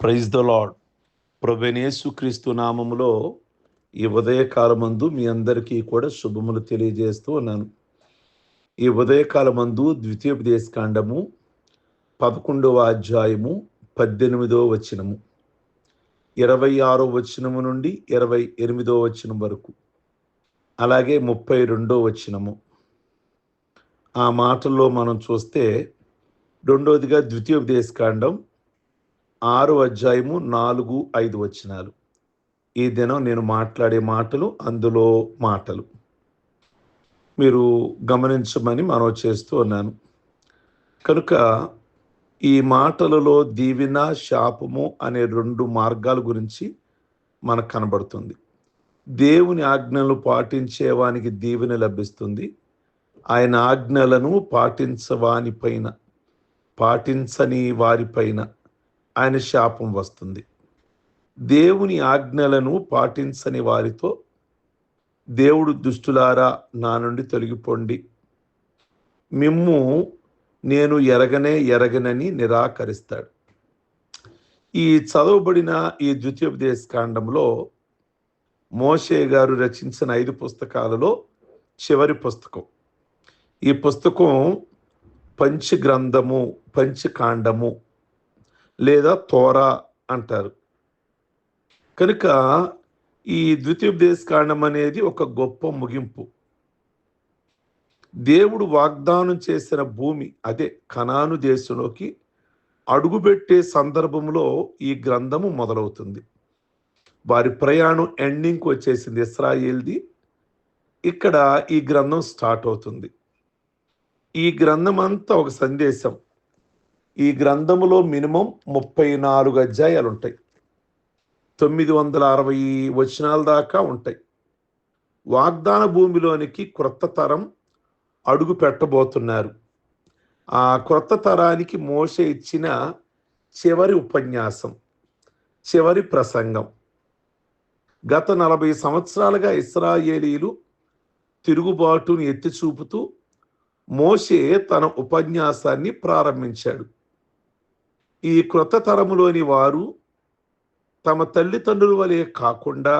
Praise the lord ప్రభనేసు క్రీస్తు నామములో ఈ ఉదయకాలమందు మీ అందరికీ కూడా శుభములు తెలియజేస్తూ ఉన్నాను. ఈ ఉదయకాలమందు ద్వితీయోపదేశకాండము పదకొండవ అధ్యాయము పద్దెనిమిదవ వచనము ఇరవై ఆరో వచనము నుండి ఇరవై ఎనిమిదో వచనం వరకు అలాగే ముప్పై రెండో వచనము. ఆ మాటల్లో మనం చూస్తే రెండోదిగా ద్వితీయోపదేశ కాండం ఆరు అధ్యాయము నాలుగు ఐదు వచనాలు. ఈ దినం నేను మాట్లాడే మాటలు అందులో మాటలు. మీరు గమనించమని మనం చేస్తూ ఉన్నాను. కనుక ఈ మాటలలో దీవెన శాపము అనే రెండు మార్గాల గురించి మనకు కనబడుతుంది. దేవుని ఆజ్ఞలు పాటించేవానికి దీవెన లభిస్తుంది. ఆయన ఆజ్ఞలను పాటించవాని పైన పాటించని వారిపైన ఆయన శాపం వస్తుంది. దేవుని ఆజ్ఞలను పాటించని వారితో దేవుడు దుష్టులారా నా నుండి తొలగిపోండి. మిమ్ము నేను ఎరగనే ఎరగనని నిరాకరిస్తాడు. ఈ చదవబడిన ఈ ద్వితీయోపదేశ కాండంలో మోషే గారు రచించిన ఐదు పుస్తకాలలో చివరి పుస్తకం. ఈ పుస్తకం పంచగ్రంథము పంచకాండము లేదా తోరా అంటారు. కనుక ఈ ద్వితీయోపదేశ కాండం అనేది ఒక గొప్ప ముగింపు. దేవుడు వాగ్దానం చేసిన భూమి అదే కనాను దేశంలోకి అడుగుపెట్టే సందర్భంలో ఈ గ్రంథము మొదలవుతుంది. వారి ప్రయాణం ఎండింగ్కి వచ్చేసింది ఇస్రాయేల్ది. ఇక్కడ ఈ గ్రంథం స్టార్ట్ అవుతుంది. ఈ గ్రంథం అంతా ఒక సందేశం. ఈ గ్రంథములో మినిమం ముప్పై నాలుగు అధ్యాయాలు ఉంటాయి తొమ్మిది వందల అరవై వచనాల దాకా ఉంటాయి. వాగ్దాన భూమిలోనికి క్రొత్త తరం అడుగు పెట్టబోతున్నారు. ఆ క్రొత్త తరానికి మోస ఇచ్చిన చివరి ఉపన్యాసం చివరి ప్రసంగం. గత నలభై సంవత్సరాలుగా ఇస్రాయేలీలు తిరుగుబాటును ఎత్తి చూపుతూ మోషే తన ఉపన్యాసాన్ని ప్రారంభించాడు. ఈ క్రొత్త తరములోని వారు తమ తల్లిదండ్రుల వలె కాకుండా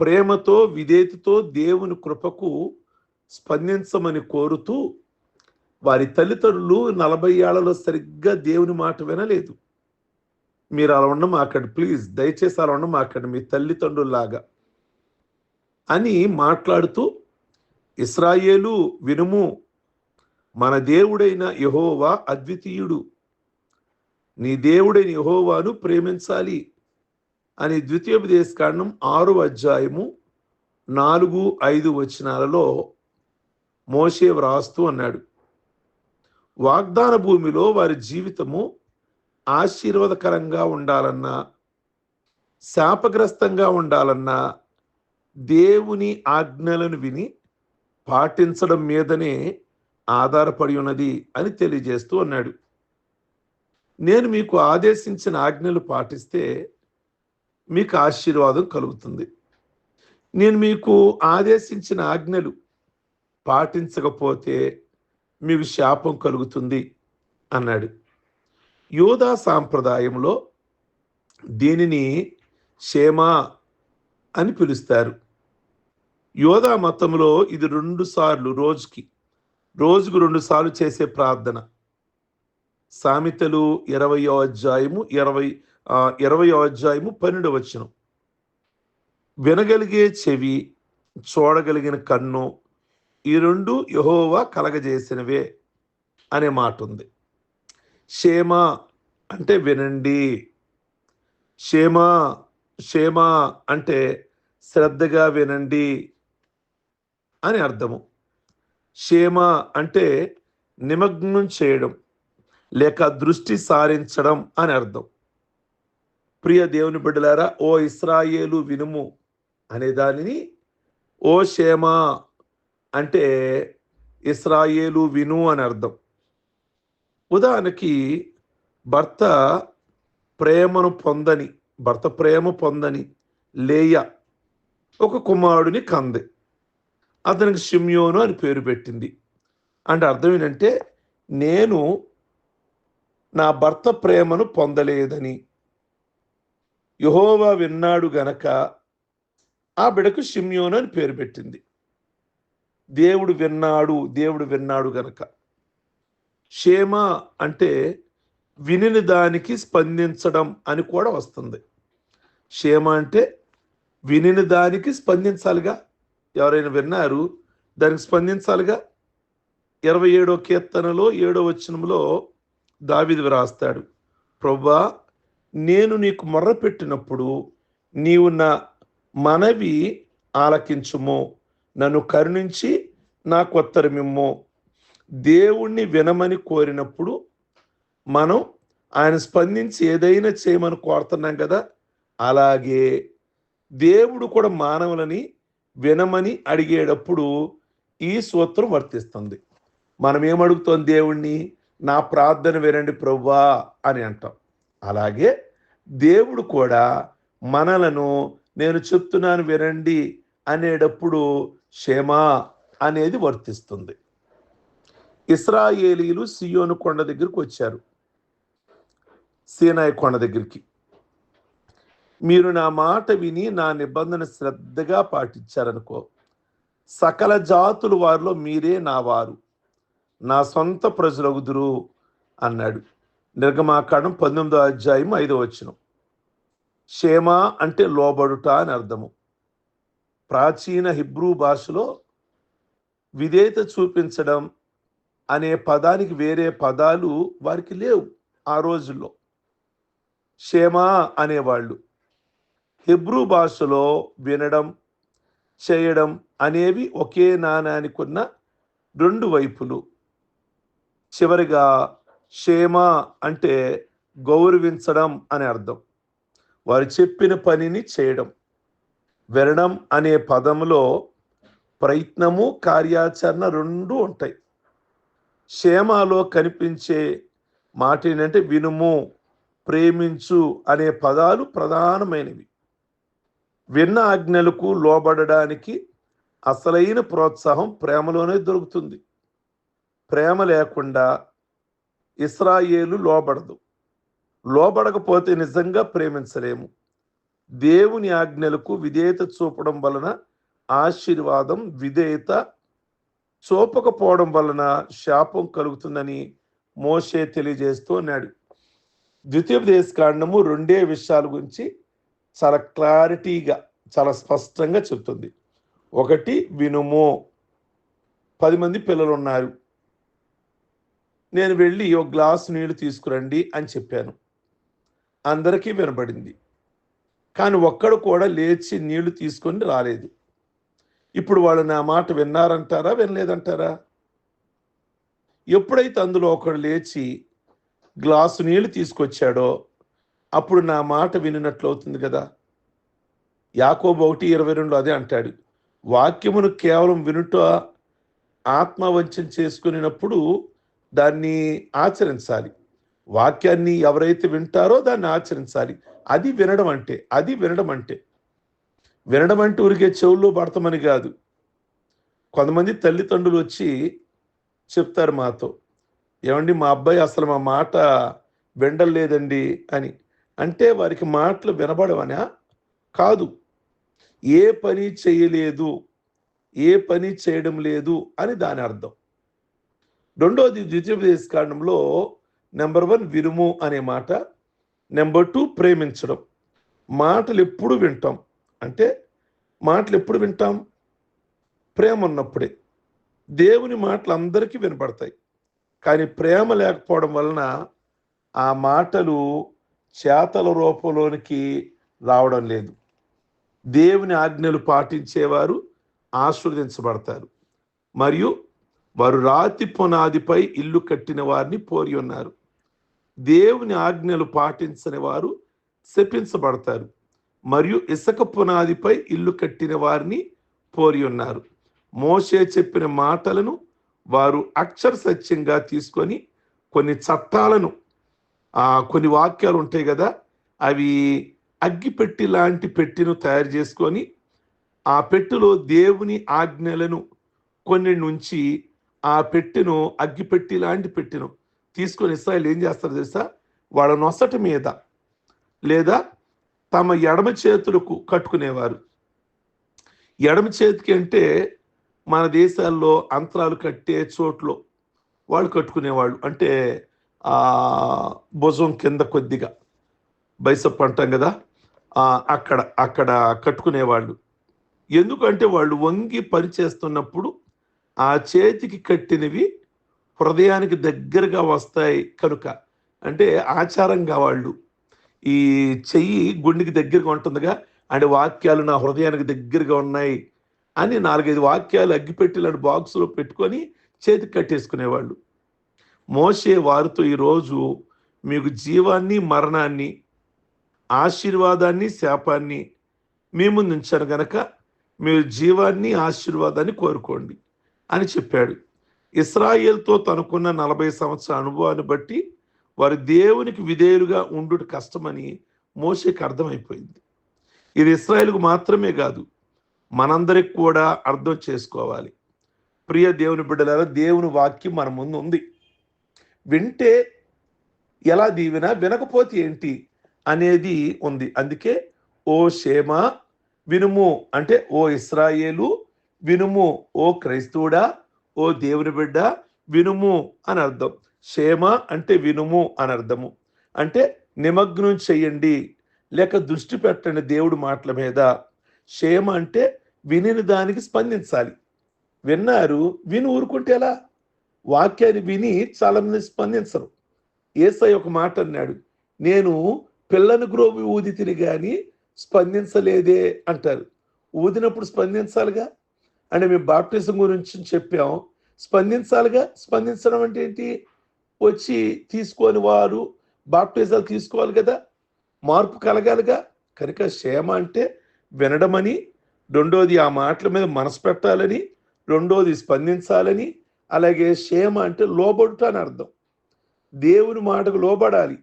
ప్రేమతో విధేయతతో దేవుని కృపకు స్పందించమని కోరుతూ వారి తల్లిదండ్రులు నలభై ఏళ్ళలో సరిగ్గా దేవుని మాట వినలేదు. మీరు అలా ఉండమాకండి ప్లీజ్ దయచేసి అలా ఉండమాకండి మీ తల్లిదండ్రుల్లాగా అని మాట్లాడుతూ ఇస్రాయేలు వినుము మన దేవుడైన యహోవా అద్వితీయుడు. నీ దేవుడైన యహోవాను ప్రేమించాలి అని ద్వితీయోపదేశ కాండం ఆరు అధ్యాయము నాలుగు ఐదు వచనాలలో మోసే వ్రాస్తూ అన్నాడు. వాగ్దాన భూమిలో వారి జీవితము ఆశీర్వాదకరంగా ఉండాలన్నా శాపగ్రస్తంగా ఉండాలన్నా దేవుని ఆజ్ఞలను విని పాటించడం మీదనే ఆధారపడి ఉన్నది అని తెలియజేస్తూ అన్నాడు. నేను మీకు ఆదేశించిన ఆజ్ఞలు పాటిస్తే మీకు ఆశీర్వాదం కలుగుతుంది. నేను మీకు ఆదేశించిన ఆజ్ఞలు పాటించకపోతే మీకు శాపం కలుగుతుంది అన్నాడు. యోధా సాంప్రదాయంలో దీనిని క్షేమా అని పిలుస్తారు. యోధా మతంలో ఇది రెండు సార్లు రోజుకి రోజుకు రెండు సార్లు చేసే ప్రార్థన. సామెతలు ఇరవయో అధ్యాయము ఇరవై ఇరవయో అధ్యాయము పన్నెండు వచనం. వినగలిగే చెవి చూడగలిగిన కన్ను ఈ రెండు యహోవా కలగజేసినవే అనే మాట ఉంది క్షేమ అంటే వినండి. క్షేమ క్షేమ అంటే శ్రద్ధగా వినండి అని అర్థము. క్షేమ అంటే నిమగ్నం చేయడం. లేక దృష్టి సారించడం అని అర్థం. ప్రియ దేవుని బిడ్డలారా ఓ ఇస్రాయేలు వినుము అనే దానిని ఓ క్షేమ అంటే ఇస్రాయేలు విను అని అర్థం. ఉదాహరణకి భర్త ప్రేమను పొందని భర్త ప్రేమ పొందని లేయ ఒక కుమారుడిని కంది. అతనికి షిమ్యోను అని పేరు పెట్టింది. అంటే అర్థం ఏంటంటే నేను నా భర్త ప్రేమను పొందలేదని యహోవా విన్నాడు గనక ఆ బిడకు షిమ్యోన్ అని పేరు పెట్టింది. దేవుడు విన్నాడు దేవుడు విన్నాడు గనక. క్షేమ అంటే వినిన దానికి స్పందించడం అని కూడా వస్తుంది. క్షేమ అంటే వినిన దానికి స్పందించాలిగా? ఎవరైనా విన్నారు? దానికి స్పందించాలిగా? ఇరవై ఏడో కీర్తనలో ఏడో వచనంలో దావిది వ్రాస్తాడు ప్రభా నేను నీకు మొర్రపెట్టినప్పుడు నీవు నా మనవి ఆలకించుము. నన్ను కరుణించి నా కొత్తరమిమ్ము. దేవుణ్ణి వినమని కోరినప్పుడు మనం ఆయన స్పందించి ఏదైనా చేయమని కోరుతున్నాం కదా అలాగే దేవుడు కూడా మానవులని వినమని అడిగేటప్పుడు ఈ సూత్రం వర్తిస్తుంది. మనం ఏమడుగుతాం దేవుణ్ణి? నా ప్రార్థన వినండి ప్రవ్వా అని అంటాం. అలాగే దేవుడు కూడా మనలను నేను చెప్తున్నాను వినండి అనేటప్పుడు క్షేమా అనేది వర్తిస్తుంది. ఇస్రాయేలీలు సియోను కొండ దగ్గరికి వచ్చారు. సీనాయి కొండ దగ్గరికి. మీరు నా మాట విని నా నిబంధన శ్రద్ధగా పాటించారనుకో సకల జాతుల వారిలో మీరే నా వారు. నా సొంత ప్రజలగుదురు అన్నాడు. నిర్గమాకాండం పంతొమ్మిదో అధ్యాయం ఐదో వచ్చిన క్షేమ అంటే లోబడుట అని అర్థము. ప్రాచీన హిబ్రూ భాషలో విధేయత చూపించడం అనే పదానికి వేరే పదాలు వారికి లేవు ఆ రోజుల్లో. క్షేమ అనేవాళ్ళు. హిబ్రూ భాషలో వినడం చేయడం అనేవి ఒకే నాణానికి ఉన్న రెండు వైపులు. చివరిగా క్షేమ అంటే గౌరవించడం అని అర్థం. వారు చెప్పిన పనిని చేయడం. వినడం అనే పదంలో ప్రయత్నము కార్యాచరణ రెండు ఉంటాయి. క్షేమాలో కనిపించే మాట ఏంటంటే వినుము ప్రేమించు అనే పదాలు ప్రధానమైనవి. విన్న ఆజ్ఞలకు లోబడడానికి అసలైన ప్రోత్సాహం ప్రేమలోనే దొరుకుతుంది. ప్రేమ లేకుండా ఇస్రాయేలు లోబడదు. లోబడకపోతే నిజంగా ప్రేమించలేము. దేవుని ఆజ్ఞలకు విధేయత చూపడం వలన ఆశీర్వాదం విధేయత చూపకపోవడం వలన శాపం కలుగుతుందని మోషే తెలియజేస్తూ అన్నాడు. ద్వితీయోపదేశ కాండము రెండే విషయాల గురించి చాలా క్లారిటీగా చాలా స్పష్టంగా చెప్తుంది ఒకటి వినుము. పది మంది పిల్లలు ఉన్నారు నేను వెళ్ళి ఒక గ్లాసు నీళ్ళు తీసుకురండి అని చెప్పాను. అందరికీ వినబడింది. కానీ ఒక్కడు కూడా లేచి నీళ్ళు తీసుకొని రాలేదు. ఇప్పుడు వాళ్ళు నా మాట విన్నారంటారా వినలేదంటారా? ఎప్పుడైతే అందులో ఒకడు లేచి గ్లాసు నీళ్ళు తీసుకొచ్చాడో అప్పుడు నా మాట వినినట్లు అవుతుంది కదా? యాకోబు ఒకటి ఇరవై రెండు అదే అంటాడు. వాక్యమును కేవలం వినుట ఆత్మవంచం చేసుకునేటప్పుడు దాన్ని ఆచరించాలి. వాక్యాన్ని ఎవరైతే వింటారో దాన్ని ఆచరించాలి. అది వినడం అంటే అది వినడం అంటే. వినడం అంటే ఊరికే చెవుల్లో పడతామని కాదు. కొంతమంది తల్లిదండ్రులు వచ్చి చెప్తారు మాతో ఏమండి మా అబ్బాయి అసలు మా మాట వినడలేదండి అని. అంటే వారికి మాటలు వినబడవనా? కాదు. ఏ పని చేయలేదు ఏ పని చేయడం లేదు అని దాని అర్థం. రెండోది ద్వితీయోపదేశ కాండంలో నెంబర్ వన్ వినుము అనే మాట నెంబర్ టూ ప్రేమించడం. మాటలు ఎప్పుడు వింటాం? అంటే మాటలు ఎప్పుడు వింటాం? ప్రేమ ఉన్నప్పుడే. దేవుని మాటలు అందరికీ వినపడతాయి. కానీ ప్రేమ లేకపోవడం వలన ఆ మాటలు చేతల రూపంలోనికి రావడం లేదు. దేవుని ఆజ్ఞలు పాటించేవారు ఆస్వాదించబడతారు మరియు వారు రాతి పునాదిపై ఇల్లు కట్టిన వారిని పోరి ఉన్నారు. దేవుని ఆజ్ఞలు పాటించని వారు శపించబడతారు. మరియు ఇసుక పునాదిపై ఇల్లు కట్టిన వారిని పోరి ఉన్నారు. మోషే చెప్పిన మాటలను వారు అక్షర సత్యంగా తీసుకొని కొన్ని చట్టాలను కొన్ని వాక్యాలు ఉంటాయి కదా అవి అగ్గిపెట్టి లాంటి పెట్టెను తయారు చేసుకొని ఆ పెట్టెలో దేవుని ఆజ్ఞలను కొన్ని నుంచి ఆ పెట్టెను అగ్గిపెట్టి లాంటి పెట్టెను తీసుకొని ఇస్రాయల్ ఏం చేస్తారు తెలుసా? వాళ్ళ నొసటి మీద లేదా తమ ఎడమ చేతులకు కట్టుకునేవారు. ఎడమ చేతికి అంటే మన దేశాల్లో అంతరాలు కట్టే చోట్లో వాళ్ళు కట్టుకునేవాళ్ళు. అంటే భుజం కింద కొద్దిగా బైసప్ అంటాం కదా అక్కడ అక్కడ కట్టుకునేవాళ్ళు. ఎందుకంటే వాళ్ళు వంగి పనిచేస్తున్నప్పుడు ఆ చేతికి కట్టినవి హృదయానికి దగ్గరగా వస్తాయి కనుక. అంటే ఆచారంగా వాళ్ళు. ఈ చెయ్యి గుండెకి దగ్గరగా ఉంటుందిగా. అంటే వాక్యాలు నా హృదయానికి దగ్గరగా ఉన్నాయి అని నాలుగైదు వాక్యాలు అగ్గిపెట్టి ఇలాంటి బాక్సులో పెట్టుకొని చేతికి కట్టేసుకునేవాళ్ళు. మోసే వారితో ఈరోజు మీకు జీవాన్ని మరణాన్ని ఆశీర్వాదాన్ని శాపాన్ని మీ ముందు ఉంచారు గనక మీరు జీవాన్ని ఆశీర్వాదాన్ని కోరుకోండి. అని చెప్పాడు. ఇస్రాయేల్తో తనకున్న నలభై సంవత్సరాల అనుభవాన్ని బట్టి వారి దేవునికి విధేయులుగా ఉండుట కష్టమని మోషేకి అర్థమైపోయింది. ఇది ఇస్రాయేల్కు మాత్రమే కాదు మనందరికి కూడా అర్థం చేసుకోవాలి. ప్రియ దేవుని బిడ్డలారా దేవుని వాక్యం మన ముందు ఉంది. వింటే ఎలా దీవినా వినకపోతే ఏంటి అనేది ఉంది. అందుకే ఓ షేమ వినుము. అంటే ఓ ఇస్రాయేలు వినుము ఓ క్రైస్తవుడా ఓ దేవుని బిడ్డ వినుము అని అర్థం. క్షేమ అంటే వినుము అని అర్థము. అంటే నిమగ్నం చెయ్యండి లేక దృష్టి పెట్టండి దేవుడు మాటల మీద. క్షేమ అంటే వినిన దానికి స్పందించాలి. విన్నారు విని ఊరుకుంటే ఎలా? వాక్యాన్ని విని చాలామంది స్పందించరు. ఏసై ఒక మాట అన్నాడు నేను పిల్లని గ్రోవి ఊది తిని కానీ స్పందించలేదే అంటారు. ఊదినప్పుడు స్పందించాలిగా? అంటే మేము బాప్టిజం గురించి చెప్పాం. స్పందించాలిగా? స్పందించడం అంటే ఏంటి? వచ్చి తీసుకొని వారు బాప్టిజాలు తీసుకోవాలి కదా? మార్పు కలగాలిగా? కనుక క్షేమ అంటే వినడమని రెండోది ఆ మాటల మీద మనసు పెట్టాలని రెండోది స్పందించాలని అలాగే క్షేమ అంటే లోబడుట అని అర్థం. దేవుని మాటకు లోబడాలి.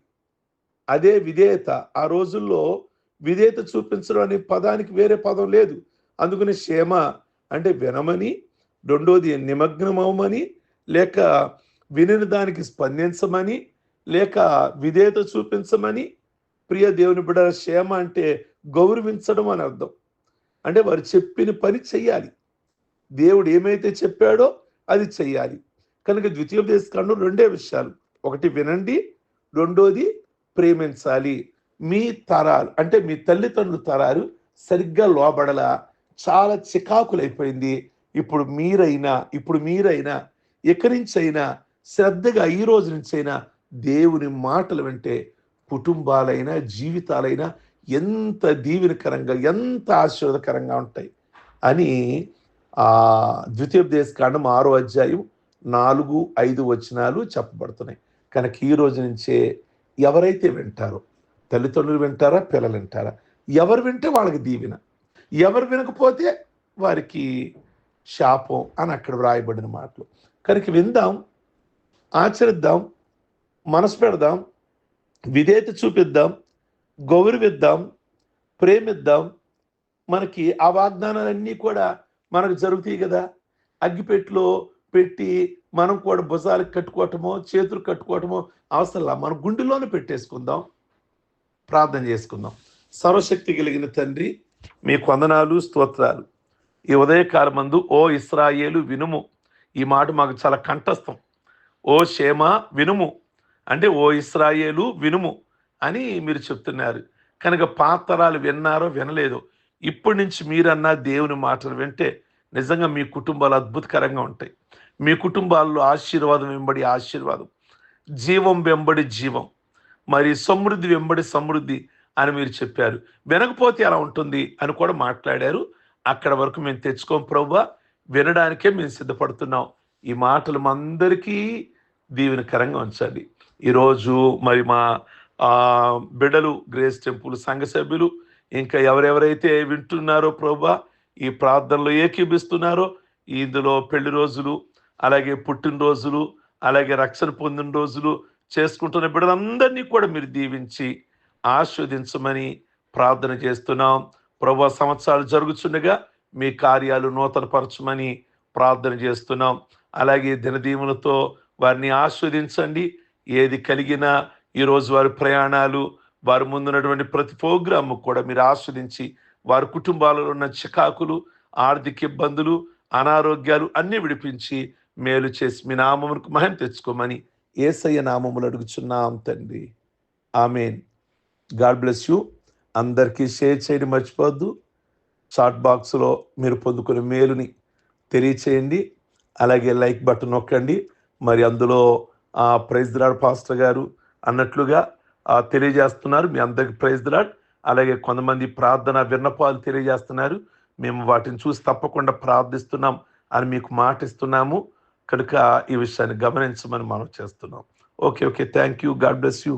అదే విధేయత. ఆ రోజుల్లో విధేయత చూపించడం అనే పదానికి వేరే పదం లేదు. అందుకని క్షేమ అంటే వినమని రెండోది నిమగ్నమవమని లేక వినిన దానికి స్పందించమని లేక విధేయత చూపించమని ప్రియ దేవుని బిడ క్షేమ అంటే గౌరవించడం అని అర్థం. అంటే వారు చెప్పిన పని చెయ్యాలి. దేవుడు ఏమైతే చెప్పాడో అది చెయ్యాలి. కనుక ద్వితీయోపదేశ కాండం రెండే విషయాలు. ఒకటి వినండి రెండోది ప్రేమించాలి. మీ తరాలు అంటే మీ తల్లిదండ్రుల తరాలు సరిగ్గా లోబడలా చాలా చికాకులైపోయింది. ఇప్పుడు మీరైనా ఇప్పుడు మీరైనా ఎక్కడి అయినా శ్రద్ధగా ఈ రోజు నుంచి అయినా దేవుని మాటలు వింటే కుటుంబాలైనా జీవితాలైనా ఎంత దీవెనకరంగా ఎంత ఆశీర్వదకరంగా ఉంటాయి అని ఆ ద్వితీయోపదేశ కాండం ఆరో అధ్యాయం నాలుగు ఐదు వచనాలు చెప్పబడుతున్నాయి. కనుక ఈ రోజు నుంచే ఎవరైతే వింటారో తల్లిదండ్రులు వింటారా పిల్లలు వింటారా? ఎవరు వింటే వాళ్ళకి దీవెన? ఎవరు వినకపోతే వారికి శాపం అని అక్కడ వ్రాయబడిన మాటలు. కనుక విందాం ఆచరిద్దాం మనసు పెడదాం విధేయత చూపిద్దాం గౌరవిద్దాం ప్రేమిద్దాం. మనకి ఆ వాగ్దానాలన్నీ కూడా మనకు జరుగుతాయి కదా. అగ్గిపెట్టులో పెట్టి మనం కూడా భుజాలకు కట్టుకోవటమో చేతులు కట్టుకోవటమో అవసరంలా మన గుండెలోనే పెట్టేసుకుందాం ప్రార్థన చేసుకుందాం. సర్వశక్తి కలిగిన తండ్రి మీ కొందనాలు స్తోత్రాలు. ఈ ఉదయకాలమందు ఓ ఇస్రాయేలు వినుము. ఈ మాట మాకు చాలా కంఠస్థం. ఓ షేమ వినుము. అంటే ఓ ఇస్రాయేలు వినుము అని మీరు చెప్తున్నారు. కనుక పాతరాలు విన్నారో వినలేదో ఇప్పటి నుంచి మీరన్నా దేవుని మాటలు వింటే నిజంగా మీ కుటుంబాలు అద్భుతకరంగా ఉంటాయి. మీ కుటుంబాల్లో ఆశీర్వాదం వెంబడి ఆశీర్వాదం. జీవం వెంబడి జీవం. మరి సమృద్ధి వెంబడి సమృద్ధి అని మీరు చెప్పారు. వినకపోతే అలా ఉంటుంది అని కూడా మాట్లాడారు. అక్కడ వరకు మేము తెచ్చుకోం ప్రవ్వా. వినడానికే మేము సిద్ధపడుతున్నాం. ఈ మాటలు మా అందరికీ దీవెనకరంగా ఉంచండి. ఈరోజు మరి మా బిడ్డలు గ్రేస్ టెంపుల్ సంఘ సభ్యులు ఇంకా ఎవరెవరైతే వింటున్నారో ప్రభా ఈ ప్రార్థనలో ఏకీభిస్తున్నారో ఇందులో పెళ్ళి రోజులు అలాగే పుట్టినరోజులు అలాగే రక్షణ పొందిన రోజులు చేసుకుంటున్న బిడ్డలందరినీ కూడా మీరు దీవించి ఆస్వాదించమని ప్రార్థన చేస్తున్నాం. ప్రభు సంవత్సరాలు జరుగుతుండగా మీ కార్యాలు నూతనపరచమని ప్రార్థన చేస్తున్నాం. అలాగే దినదీములతో వారిని ఆస్వాదించండి. ఏది కలిగినా ఈరోజు వారి ప్రయాణాలు వారి ముందున్నటువంటి ప్రతి ప్రోగ్రామ్ కూడా మీరు ఆస్వాదించి వారి కుటుంబాలలో ఉన్న చికాకులు ఆర్థిక ఇబ్బందులు అనారోగ్యాలు అన్నీ విడిపించి మేలు చేసి మీ నామమునకు మహిమ తెచ్చుకోమని ఏసయ్య నామములు అడుగుచున్నాం తండ్రి. ఆమెన్. గాడ్ బ్లెస్ యూ అందరికీ షేర్ చేయడం మర్చిపోవద్దు. చాట్ బాక్స్లో మీరు పొందుకునే మేలుని తెలియచేయండి. అలాగే లైక్ బటన్ నొక్కండి. మరి అందులో ఆ ప్రైజ్ ద్రాడ్ పాస్టర్ గారు అన్నట్లుగా తెలియజేస్తున్నారు. మీ అందరికి ప్రైజ్ ద్రాడ్ అలాగే కొంతమంది ప్రార్థన విన్నపాలు తెలియజేస్తున్నారు. మేము వాటిని చూసి తప్పకుండా ప్రార్థిస్తున్నాం అని మీకు మాట ఇస్తున్నాము కనుక ఈ విషయాన్ని గమనించమని మనం చేస్తున్నాం. Okay okay thank you God bless you